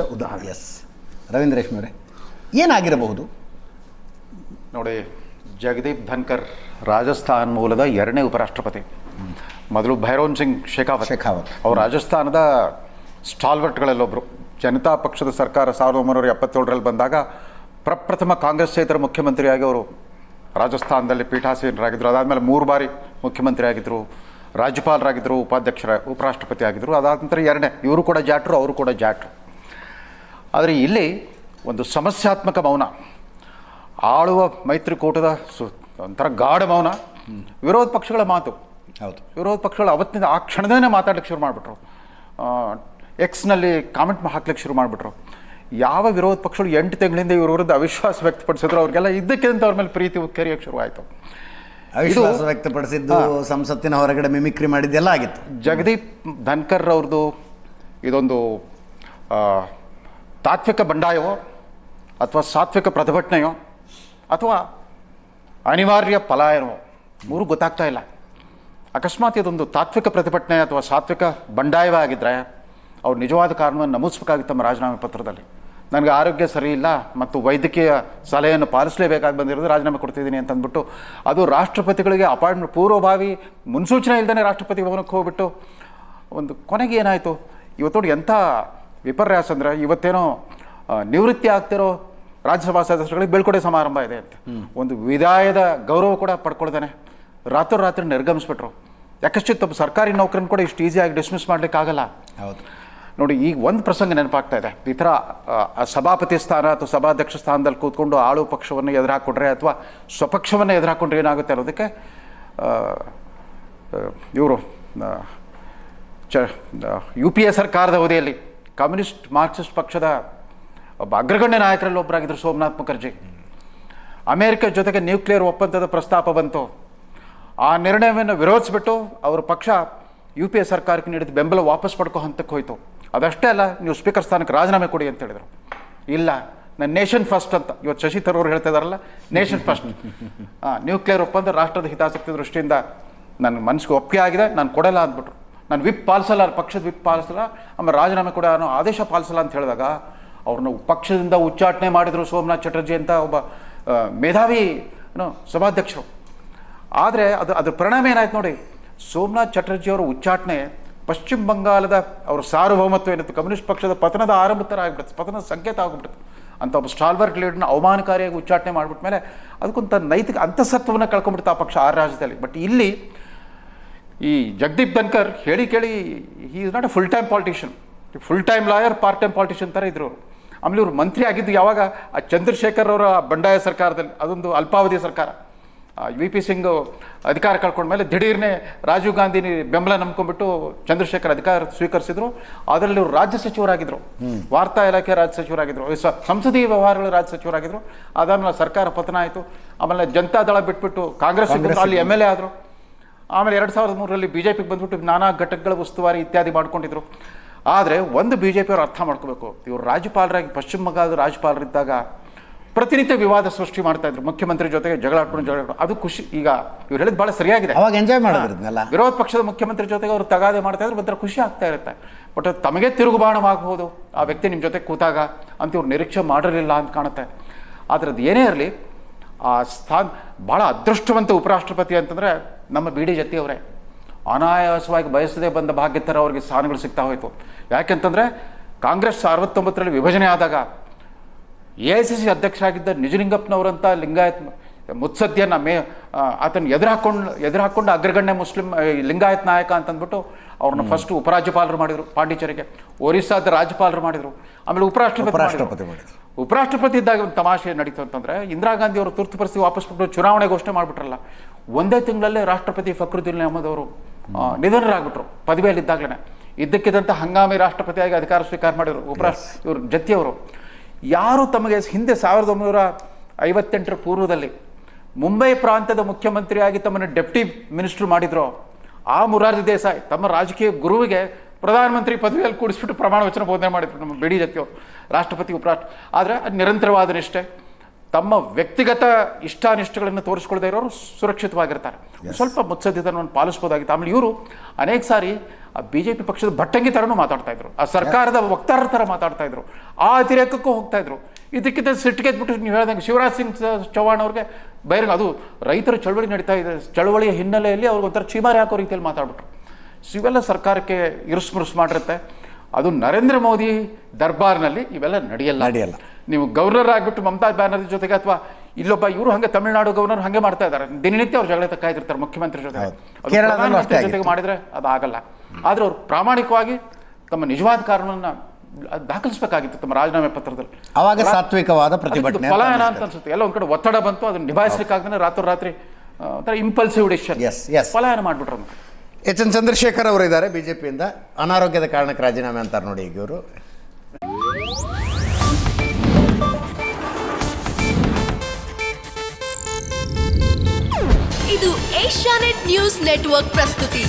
ಉದಾಹರಣೆ ಎಸ್. ರವೀಂದ್ರ ಏನಾಗಿರಬಹುದು? ನೋಡಿ ಜಗದೀಪ್ ಧನ್ಕರ್ ರಾಜಸ್ಥಾನ್ ಮೂಲದ ಎರಡನೇ ಉಪರಾಷ್ಟ್ರಪತಿ. ಮೊದಲು ಭೈರೋನ್ ಸಿಂಗ್ ಶೇಖಾವತ್. ಶೇಖಾವತ್. ಅವರು ರಾಜಸ್ಥಾನದ ಸ್ಟಾಲ್ವರ್ಟ್ಗಳಲ್ಲೊಬ್ಬರು ಜನತಾ ಪಕ್ಷದ ಸರ್ಕಾರ ಸಾವಿರದ ಒಂಬೈನೂರ ಎಪ್ಪತ್ತೇಳರಲ್ಲಿ ಬಂದಾಗ ಪ್ರಪ್ರಥಮ ಕಾಂಗ್ರೆಸ್ಸೇತರ ಮುಖ್ಯಮಂತ್ರಿಯಾಗಿ ಅವರು ರಾಜಸ್ಥಾನದಲ್ಲಿ ಪೀಠಾಸೀನರಾಗಿದ್ದರು ಅದಾದಮೇಲೆ ಮೂರು ಬಾರಿ ಮುಖ್ಯಮಂತ್ರಿ ಆಗಿದ್ದರು ರಾಜ್ಯಪಾಲರಾಗಿದ್ದರು ಉಪಾಧ್ಯಕ್ಷರ ಉಪರಾಷ್ಟ್ರಪತಿ ಆಗಿದ್ದರು ಅದಾದ ನಂತರ ಎರಡನೇ. ಇವರು ಕೂಡ ಜಾಟ್ರು ಅವರು ಕೂಡ ಜಾಟ್ರು. ಆದರೆ ಇಲ್ಲಿ ಒಂದು ಸಮಸ್ಯಾತ್ಮಕ ಮೌನ. ಆಳುವ ಮೈತ್ರಿಕೂಟದ ಸು ಒಂಥರ ಗಾಢ ಮೌನ. ವಿರೋಧ ಪಕ್ಷಗಳ ಮಾತು. ಹೌದು. ವಿರೋಧ ಪಕ್ಷಗಳು ಅವತ್ತಿನಿಂದ ಆ ಕ್ಷಣದೇ ಮಾತಾಡ್ಲಿಕ್ಕೆ ಶುರು ಮಾಡಿಬಿಟ್ರು. ಎಕ್ಸ್ನಲ್ಲಿ ಕಾಮೆಂಟ್ ಹಾಕ್ಲಿಕ್ಕೆ ಶುರು ಮಾಡಿಬಿಟ್ರು. ಯಾವ ವಿರೋಧ ಪಕ್ಷಗಳು ಎಂಟು ತಿಂಗಳಿಂದ ಇವ್ರ ವಿರುದ್ಧ ಅವಿಶ್ವಾಸ ವ್ಯಕ್ತಪಡಿಸಿದ್ರು ಅವ್ರಿಗೆಲ್ಲ ಇದ್ದಕ್ಕಿಂತ ಅವ್ರ ಮೇಲೆ ಪ್ರೀತಿ ಕೆರೆಯೋಕ್ಕೆ ಶುರುವಾಯಿತು ಅವಿಶ್ವಾಸ ವ್ಯಕ್ತಪಡಿಸಿದ್ದು ಸಂಸತ್ತಿನ ಹೊರಗಡೆ ಮಿಮಿಕ್ರಿ ಮಾಡಿದ್ದೆಲ್ಲ ಆಗಿತ್ತು. ಜಗದೀಪ್ ಧನ್ಕರ್ ಅವ್ರದ್ದು ಇದೊಂದು ತಾತ್ವಿಕ ಬಂಡಾಯವೋ ಅಥವಾ ಸಾತ್ವಿಕ ಪ್ರತಿಭಟನೆಯೋ ಅಥವಾ ಅನಿವಾರ್ಯ ಪಲಾಯನವೋ ಮೂರು ಗೊತ್ತಾಗ್ತಾ ಇಲ್ಲ. ಅಕಸ್ಮಾತ್ ಇದೊಂದು ತಾತ್ವಿಕ ಪ್ರತಿಭಟನೆ ಅಥವಾ ಸಾತ್ವಿಕ ಬಂಡಾಯವೇ ಆಗಿದ್ದರೆ ಅವ್ರು ನಿಜವಾದ ಕಾರಣವನ್ನು ನಮೂದಿಸಬೇಕಾಗಿತ್ತು ತಮ್ಮ ರಾಜೀನಾಮೆ ಪತ್ರದಲ್ಲಿ. ನನಗೆ ಆರೋಗ್ಯ ಸರಿ ಇಲ್ಲ ಮತ್ತು ವೈದ್ಯಕೀಯ ಸಲಹೆಯನ್ನು ಪಾಲಿಸಲೇಬೇಕಾಗಿ ಬಂದಿರೋದು ರಾಜೀನಾಮೆ ಕೊಡ್ತಿದ್ದೀನಿ ಅಂತಂದ್ಬಿಟ್ಟು ಅದು ರಾಷ್ಟ್ರಪತಿಗಳಿಗೆ ಅಪಾಯಿಂಟ್ಮೆಂಟ್ ಪೂರ್ವಭಾವಿ ಮುನ್ಸೂಚನೆ ಇಲ್ಲದೇ ರಾಷ್ಟ್ರಪತಿ ಭವನಕ್ಕೆ ಹೋಗ್ಬಿಟ್ಟು ಒಂದು ಕೊನೆಗೆ ಏನಾಯಿತು? ಇವತ್ತು ನೋಡಿ ಎಂಥ ವಿಪರ್ಯಾಸ ಅಂದರೆ ಇವತ್ತೇನೋ ನಿವೃತ್ತಿ ಆಗ್ತಿರೋ ರಾಜ್ಯಸಭಾ ಸದಸ್ಯರುಗಳಿಗೆ ಬೀಳ್ಕೊಡೆ ಸಮಾರಂಭ ಇದೆ ಅಂತ. ಒಂದು ವಿದಾಯದ ಗೌರವ ಕೂಡ ಪಡ್ಕೊಳ್ತಾನೆ. ರಾತ್ರೋರಾತ್ರಿ ನಿರ್ಗಮಿಸ್ಬಿಟ್ರು. ಯಾಕಷ್ಟು ತಪ್ಪು ಸರ್ಕಾರಿ ನೌಕರನ್ ಕೂಡ ಇಷ್ಟು ಈಸಿಯಾಗಿ ಡಿಸ್ಮಿಸ್ ಮಾಡ್ಲಿಕ್ಕೆ ಆಗಲ್ಲ ಹೌದು. ನೋಡಿ ಈಗ ಒಂದು ಪ್ರಸಂಗ ನೆನಪಾಗ್ತಾ ಇದೆ. ಈ ಥರ ಸಭಾಪತಿ ಸ್ಥಾನ ಅಥವಾ ಸಭಾಧ್ಯಕ್ಷ ಸ್ಥಾನದಲ್ಲಿ ಕೂತ್ಕೊಂಡು ಆಳು ಪಕ್ಷವನ್ನು ಎದುರಾಕೊಂಡ್ರೆ ಅಥವಾ ಸ್ವಪಕ್ಷವನ್ನು ಎದುರಾಕೊಂಡ್ರೆ ಏನಾಗುತ್ತೆ ಅನ್ನೋದಕ್ಕೆ ಇವರು ಚ ಯು ಪಿ ಎ ಸರ್ಕಾರದ ಅವಧಿಯಲ್ಲಿ ಕಮ್ಯುನಿಸ್ಟ್ ಮಾರ್ಕ್ಸಿಸ್ಟ್ ಪಕ್ಷದ ಒಬ್ಬ ಅಗ್ರಗಣ್ಯ ನಾಯಕರಲ್ಲಿ ಒಬ್ಬರಾಗಿದ್ದರು ಸೋಮನಾಥ್ ಮುಖರ್ಜಿ. ಅಮೇರಿಕ ಜೊತೆಗೆ ನ್ಯೂಕ್ಲಿಯರ್ ಒಪ್ಪಂದದ ಪ್ರಸ್ತಾಪ ಬಂತು. ಆ ನಿರ್ಣಯವನ್ನು ವಿರೋಧಿಸಿಬಿಟ್ಟು ಅವರ ಪಕ್ಷ ಯು ಪಿ ಎ ಸರ್ಕಾರಕ್ಕೆ ನೀಡಿದ ಬೆಂಬಲ ವಾಪಸ್ ಪಡ್ಕೋ ಹಂತಕ್ಕೆ ಹೋಯಿತು. ಅದಷ್ಟೇ ಅಲ್ಲ, ನೀವು ಸ್ಪೀಕರ್ ಸ್ಥಾನಕ್ಕೆ ರಾಜೀನಾಮೆ ಕೊಡಿ ಅಂತ ಹೇಳಿದರು. ಇಲ್ಲ ನನ್ನ ನೇಷನ್ ಫಸ್ಟ್ ಅಂತ. ಇವತ್ತು ಶಶಿ ತರೂರ್ ಹೇಳ್ತಾ ಇದಾರಲ್ಲ, ನೇಷನ್ ಫಸ್ಟ್. ನ್ಯೂಕ್ಲಿಯರ್ ಒಪ್ಪಂದ ರಾಷ್ಟ್ರದ ಹಿತಾಸಕ್ತಿ ದೃಷ್ಟಿಯಿಂದ ನನ್ನ ಮನಸ್ಸಿಗೆ ಒಪ್ಪಿಗೆ ಆಗಿದೆ, ನಾನು ಕೊಡಲ್ಲ ಅಂದ್ಬಿಟ್ರು. ನಾನು ವಿಪ್ ಪಾಲಿಸಲ್ಲ, ಪಕ್ಷದ ವಿಪ್ ಪಾಲಿಸಲ್ಲ, ಆಮೇಲೆ ರಾಜೀನಾಮೆ ಕೂಡ ನಾನು ಆದೇಶ ಪಾಲಿಸಲ್ಲ ಅಂತ ಹೇಳಿದಾಗ ಅವ್ರನ್ನ ಪಕ್ಷದಿಂದ ಉಚ್ಚಾಟನೆ ಮಾಡಿದರು ಸೋಮನಾಥ್ ಚಟರ್ಜಿ ಅಂತ ಒಬ್ಬ ಮೇಧಾವಿ, ಏನೋ, ಸಭಾಧ್ಯಕ್ಷರು. ಆದರೆ ಅದು ಅದ್ರ ಪರಿಣಾಮ ಏನಾಯ್ತು ನೋಡಿ, ಸೋಮನಾಥ್ ಚಟರ್ಜಿ ಅವರ ಉಚ್ಚಾಟನೆ ಪಶ್ಚಿಮ ಬಂಗಾಳದ ಅವರ ಸಾರ್ವಭೌಮತ್ವ ಏನಿತ್ತು, ಕಮ್ಯುನಿಸ್ಟ್ ಪಕ್ಷದ ಪತನದ ಆರಂಭ ಆಗಿಬಿಡುತ್ತೆ ಪತನದ ಸಂಕೇತ ಆಗಿಬಿಡುತ್ತೆ ಅಂತ ಒಬ್ಬ ಸ್ಟಾಲ್ವರ್ಟ್ ಲೀಡರ್ನ ಅವಮಾನಕಾರಿಯಾಗಿ ಉಚ್ಚಾಟನೆ ಮಾಡಿಬಿಟ್ಟ ಮೇಲೆ ಅದಕ್ಕೊಂಥ ನೈತಿಕ ಅಂತಸತ್ವವನ್ನು ಕಳ್ಕೊಂಡ್ಬಿಡ್ತು ಆ ಪಕ್ಷ ಆ ರಾಜ್ಯದಲ್ಲಿ. ಬಟ್ ಇಲ್ಲಿ ಈ ಜಗದೀಪ್ ಧನ್ಕರ್ ಹೇಳಿ ಕೇಳಿ he is not a full time politician full time lawyer part time politician ಥರ ಇದ್ರು. ಅವರು ಆಮೇಲೆ ಇವರು ಮಂತ್ರಿ ಆಗಿದ್ದು ಯಾವಾಗ? ಆ ಚಂದ್ರಶೇಖರ್ ಅವರ ಬಂಡಾಯ ಸರ್ಕಾರದಲ್ಲಿ ಅದೊಂದು ಅಲ್ಪಾವಧಿ ಸರ್ಕಾರ. ವಿ ಪಿ ಸಿಂಗ್ ಅಧಿಕಾರ ಕಳ್ಕೊಂಡ ಮೇಲೆ ದಿಢೀರ್ನೆ ರಾಜೀವ್ ಗಾಂಧಿ ಬೆಂಬಲ ನಂಬ್ಕೊಂಡ್ಬಿಟ್ಟು ಚಂದ್ರಶೇಖರ್ ಅಧಿಕಾರ ಸ್ವೀಕರಿಸಿದ್ರು. ಅದರಲ್ಲಿ ಇವರು ರಾಜ್ಯ ಸಚಿವರಾಗಿದ್ದರು ವಾರ್ತಾ ಇಲಾಖೆ ರಾಜ್ಯ ಸಚಿವರಾಗಿದ್ದರು ಸಂಸದೀಯ ವ್ಯವಹಾರಗಳ ರಾಜ್ಯ ಸಚಿವರಾಗಿದ್ದರು ಅದಾದ್ಮೇಲೆ ಸರ್ಕಾರ ಪತನ ಆಯಿತು. ಆಮೇಲೆ ಜನತಾ ದಳ ಬಿಟ್ಬಿಟ್ಟು ಕಾಂಗ್ರೆಸ್ ಅಲ್ಲಿ ಎಂ ಎಲ್ ಎ ಆದರು. ಆಮೇಲೆ ಎರಡು ಸಾವಿರದ ಮೂರರಲ್ಲಿ ಬಿ ಜೆ ಪಿಗೆ ಬಂದ್ಬಿಟ್ಟು ನಾನಾ ಘಟಕಗಳ ಉಸ್ತುವಾರಿ ಇತ್ಯಾದಿ ಮಾಡ್ಕೊಂಡಿದ್ರು. ಆದರೆ ಒಂದು ಬಿ ಜೆ ಪಿಯವರು ಅರ್ಥ ಮಾಡ್ಕೋಬೇಕು. ಇವರು ರಾಜ್ಯಪಾಲರಾಗಿ ಪಶ್ಚಿಮ ಬಂಗಾಳದ ರಾಜ್ಯಪಾಲರಿದ್ದಾಗ ಪ್ರತಿನಿತ್ಯ ವಿವಾದ ಸೃಷ್ಟಿ ಮಾಡ್ತಾ ಇದ್ರು. ಮುಖ್ಯಮಂತ್ರಿ ಜೊತೆಗೆ ಜಗಳ ಆಡ್ಕೊಂಡು ಜಗಳ ಅದು ಖುಷಿ. ಈಗ ಇವ್ರು ಹೇಳಿದ್ ಬಹಳ ಸರಿಯಾಗಿದೆ. ಅವಾಗ ಎಂಜಾಯ್ ಮಾಡಿದ್ರದ್ನೆಲ್ಲ? ವಿರೋಧ ಪಕ್ಷದ ಮುಖ್ಯಮಂತ್ರಿ ಜೊತೆಗೆ ಅವರು ತಗಾದೆ ಮಾಡ್ತಾ ಇದ್ರು. ಒಂಥರ ಖುಷಿ ಆಗ್ತಾ ಇರುತ್ತೆ. ಬಟ್ ಅದು ತಮಗೆ ತಿರುಗುಬಾಣವಾಗಬಹುದು ಆ ವ್ಯಕ್ತಿ ನಿಮ್ಮ ಜೊತೆ ಕೂತಾಗ ಅಂತ ಇವ್ರು ನಿರೀಕ್ಷೆ ಮಾಡಿರಲಿಲ್ಲ ಅಂತ ಕಾಣುತ್ತೆ. ಆದರೆ ಅದು ಏನೇ ಇರಲಿ ಆ ಸ್ಥಾನ ಭಾಳ ಅದೃಷ್ಟವಂತ ಉಪರಾಷ್ಟ್ರಪತಿ ಅಂತಂದರೆ ನಮ್ಮ ಬಿ ಡಿ ಜತಿಯವರೇ ಅನಾಯಾಸವಾಗಿ ಬಯಸದೆ ಬಂದ ಭಾಗ್ಯತರ ಅವರಿಗೆ ಸ್ಥಾನಗಳು ಸಿಗ್ತಾ ಹೋಯಿತು. ಯಾಕೆಂತಂದರೆ ಕಾಂಗ್ರೆಸ್ ಅರವತ್ತೊಂಬತ್ತರಲ್ಲಿ ವಿಭಜನೆ ಆದಾಗ ಎ ಐ ಸಿ ಸಿ ಅಧ್ಯಕ್ಷರಾಗಿದ್ದ ನಿಜಲಿಂಗಪ್ಪನವರಂಥ ಲಿಂಗಾಯತ್ ಮುತ್ಸದ್ಯನ ಮೇ ಆತನ ಎದುರು ಹಾಕೊಂಡು ಎದುರು ಹಾಕೊಂಡು ಅಗ್ರಗಣ್ಯ ಮುಸ್ಲಿಂ ಲಿಂಗಾಯತ್ ನಾಯಕ ಅಂತಂದ್ಬಿಟ್ಟು ಅವ್ರನ್ನ ಫಸ್ಟ್ ಉಪರಾಜ್ಯಪಾಲರು ಮಾಡಿದರು ಪಾಂಡಿಚೇರಿಗೆ. ಒರಿಸ್ಸಾದ ರಾಜ್ಯಪಾಲರು ಮಾಡಿದರು. ಆಮೇಲೆ ಉಪರಾಷ್ಟ್ರಪತಿ. ಉಪರಾಷ್ಟ್ರಪತಿ ಇದ್ದಾಗ ಒಂದು ತಮಾಷೆ ನಡೀತು ಅಂತಂದರೆ ಇಂದಿರಾ ಗಾಂಧಿ ಅವರು ತುರ್ತು ಪರಿಸ್ಥಿತಿ ವಾಪಸ್ ಬಿಟ್ಟು ಚುನಾವಣೆ ಘೋಷಣೆ ಮಾಡಿಬಿಟ್ರಲ್ಲ. ಒಂದೇ ತಿಂಗಳಲ್ಲೇ ರಾಷ್ಟ್ರಪತಿ ಫಕ್ರುದ್ದೀನ್ ಅಹಮದ್ ಅವರು ನಿಧನರಾಗ್ಬಿಟ್ರು ಪದವಿಯಲ್ಲಿದ್ದಾಗಲೇ ಇದ್ದಕ್ಕಿದ್ದಂಥ ಹಂಗಾಮಿ ರಾಷ್ಟ್ರಪತಿಯಾಗಿ ಅಧಿಕಾರ ಸ್ವೀಕಾರ ಮಾಡಿದರು ಉಪರಾಷ್ಟ್ರ ಇವರು ಜತಿಯವರು ಯಾರು ತಮಗೆ ಹಿಂದೆ ಸಾವಿರದ ಒಂಬೈನೂರ ಐವತ್ತೆಂಟರ ಪೂರ್ವದಲ್ಲಿ ಮುಂಬೈ ಪ್ರಾಂತದ ಮುಖ್ಯಮಂತ್ರಿಯಾಗಿ ತಮ್ಮನ್ನು ಡೆಪ್ಟಿ ಮಿನಿಸ್ಟರ್ ಮಾಡಿದ್ರು ಆ ಮುರಾರ್ಜಿ ದೇಸಾಯಿ ತಮ್ಮ ರಾಜಕೀಯ ಗುರುವಿಗೆ ಪ್ರಧಾನಮಂತ್ರಿ ಪದವಿಯಲ್ಲಿ ಕೂಡಿಸ್ಬಿಟ್ಟು ಪ್ರಮಾಣ ವಚನ ಬೋಧನೆ ಮಾಡಿದ್ರು ನಮ್ಮ ಬಿಡಿ ಜತಿಯವರು ರಾಷ್ಟ್ರಪತಿ ಉಪರಾಷ್ಟ್ರ ಆದರೆ ಅದು ನಿರಂತರವಾದ ನಿಷ್ಠೆ. ತಮ್ಮ ವ್ಯಕ್ತಿಗತ ಇಷ್ಟಾನಿಷ್ಟಗಳನ್ನು ತೋರಿಸ್ಕೊಳ್ದೇ ಇರೋರು ಸುರಕ್ಷಿತವಾಗಿರ್ತಾರೆ. ಸ್ವಲ್ಪ ಮುತ್ಸದ್ಯತನವನ್ನು ಪಾಲಿಸ್ಬೋದಾಗಿತ್ತು. ಆಮೇಲೆ ಇವರು ಅನೇಕ ಸಾರಿ ಆ ಬಿ ಜೆ ಪಿ ಪಕ್ಷದ ಭಟ್ಟಂಗಿ ಥರನೂ ಮಾತಾಡ್ತಾ ಇದ್ರು. ಆ ಸರ್ಕಾರದ ವಕ್ತಾರರ ಥರ ಮಾತಾಡ್ತಾ ಇದ್ರು. ಆ ಅತಿರೇಕಕ್ಕೂ ಹೋಗ್ತಾ ಇದ್ರು. ಇದಕ್ಕಿಂತ ಸಿಟ್ಟಿಗೆದ್ಬಿಟ್ಟು ನೀವು ಹೇಳ್ದಂಗೆ ಶಿವರಾಜ್ ಸಿಂಗ್ ಚೌಹಾಣ್ ಅವ್ರಿಗೆ ಬಹಿರಂಗ ಅದು ರೈತರ ಚಳವಳಿ ನಡೀತಾ ಇದೆ. ಚಳವಳಿಯ ಹಿನ್ನೆಲೆಯಲ್ಲಿ ಅವ್ರಿಗೆ ಒಂಥರ ಚೀಮಾರಿ ಹಾಕೋ ರೀತಿಯಲ್ಲಿ ಮಾತಾಡ್ಬಿಟ್ರು. ಇವೆಲ್ಲ ಸರ್ಕಾರಕ್ಕೆ ಇರುಸ್ಮುರುಸ್ ಮಾಡಿರುತ್ತೆ. ಅದು ನರೇಂದ್ರ ಮೋದಿ ದರ್ಬಾರ್ನಲ್ಲಿ ಇವೆಲ್ಲ ನಡೆಯಲ್ಲ. ನಡೆಯಲ್ಲ. ನೀವು ಗವರ್ನರ್ ಆಗಿಬಿಟ್ಟು ಮಮತಾ ಬ್ಯಾನರ್ಜಿ ಜೊತೆಗೆ ಅಥವಾ ಇಲ್ಲೊಬ್ಬ ಇವರು ಹಂಗೆ ತಮಿಳುನಾಡು ಗವರ್ನರ್ ಹಂಗೆ ಮಾಡ್ತಾ ಇದ್ದಾರೆ. ದಿನನಿತ್ಯ ಅವ್ರು ಜಗಳ ಕಾಯ್ದಿರ್ತಾರೆ ಮುಖ್ಯಮಂತ್ರಿ ಜೊತೆ. ಜೊತೆಗೆ ಮಾಡಿದ್ರೆ ಅದು ಆಗಲ್ಲ. ಆದ್ರೆ ಅವ್ರು ಪ್ರಾಮಾಣಿಕವಾಗಿ ತಮ್ಮ ನಿಜವಾದ ಕಾರಣವನ್ನ ದಾಖಲಿಸಬೇಕಾಗಿತ್ತು ತಮ್ಮ ರಾಜೀನಾಮೆ ಪತ್ರದಲ್ಲಿ. ಅವಾಗ ಸಾತ್ವಿಕವಾದ ಪ್ರತಿಭಟನೆ ಫಲ ಏನ ಅಂತ ಅನ್ಸುತ್ತೆ. ಎಲ್ಲ ಒಂದ್ ಕಡೆ ಒತ್ತಡ ಬಂತು ಅದನ್ನ ನಿಭಾಯಿಸ್ಲಿಕ್ಕಾಗದೇ ರಾತ್ರೋರಾತ್ರಿ ರಾತ್ರಿ ಒಂಥರ ಇಂಪಲ್ಸಿವ್ ಡಿಸಿಷನ್ ಫಲ ಏನ ಪಲಾಯನ ಮಾಡ್ಬಿಟ್ರು. ಎಚ್ ಎನ್ ಚಂದ್ರಶೇಖರ್ ಅವರು ಇದ್ದಾರೆ ಬಿಜೆಪಿಯಿಂದ. ಅನಾರೋಗ್ಯದ ಕಾರಣಕ್ಕೆ ರಾಜೀನಾಮೆ ಅಂತಾರೆ ನೋಡಿ ಈಗ ಇವರು. ಇದು ಏಷ್ಯಾನೆಟ್ ನ್ಯೂಸ್ ನೆಟ್ವರ್ಕ್ ಪ್ರಸ್ತುತಿ.